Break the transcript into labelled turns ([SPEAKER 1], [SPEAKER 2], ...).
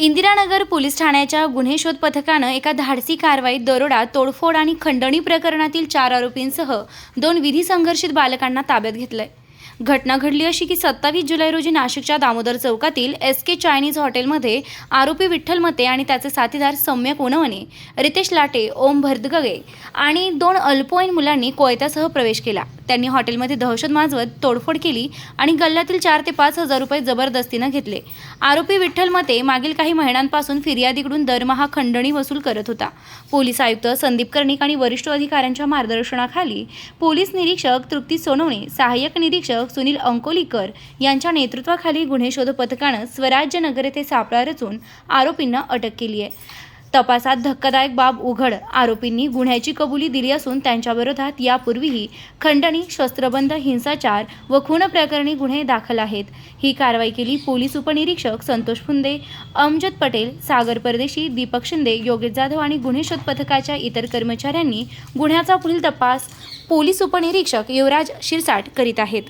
[SPEAKER 1] Indiranagar police ठाण्याच्या गुन्हे शोध पथकानं एका धाडसी कारवाईत दरोडा तोडफोड आणि खंडणी प्रकरणातील चार आरोपींसह दोन विधी संघर्षित बालकांना ताब्यात घेतलंय. घटना घडली अशी की सत्तावीस जुलै रोजी नाशिकच्या दामोदर चौकातील एस के चायनीज हॉटेलमध्ये आरोपी विठ्ठल मते आणि त्याचे साथीदार सम्यक उनवणे रितेश लाटे ओम भरदगगे आणि दोन अल्पवयीन मुलांनी कोयत्यासह प्रवेश केला. त्यांनी हॉटेलमध्ये दहशत माजवत तोडफोड केली आणि गल्ल्यातील चार ते पाच हजार रुपये जबरदस्तीनं घेतले. आरोपी विठ्ठल मते मागील काही महिन्यांपासून फिर्यादीकडून दरमहा खंडणी वसूल करत होता. पोलीस आयुक्त संदीप कर्णिक आणि वरिष्ठ अधिकाऱ्यांच्या मार्गदर्शनाखाली पोलीस निरीक्षक तृप्ती सोनवणे सहाय्यक निरीक्षक सुनील अंकोलीकर यांच्या नेतृत्वाखाली गुन्हे शोध पथकानं स्वराज्य नगर येथे सापळा रचून आरोपींना अटक केली आहे. तपासात धक्कादायक बाब उघड. आरोपींनी गुन्ह्याची कबुली दिली असून त्यांच्याविरोधात यापूर्वीही खंडणी शस्त्रबंध हिंसाचार व खून प्रकरणी गुन्हे दाखल आहेत. ही कारवाई केली पोलीस उपनिरीक्षक संतोष फुंदे अमजद पटेल सागर परदेशी दीपक शिंदे योगेश जाधव आणि गुन्हे शोध पथकाच्या इतर कर्मचाऱ्यांनी गुन्ह्याचा पुढील तपास पोलीस उपनिरीक्षक युवराज शिरसाट करीत आहेत.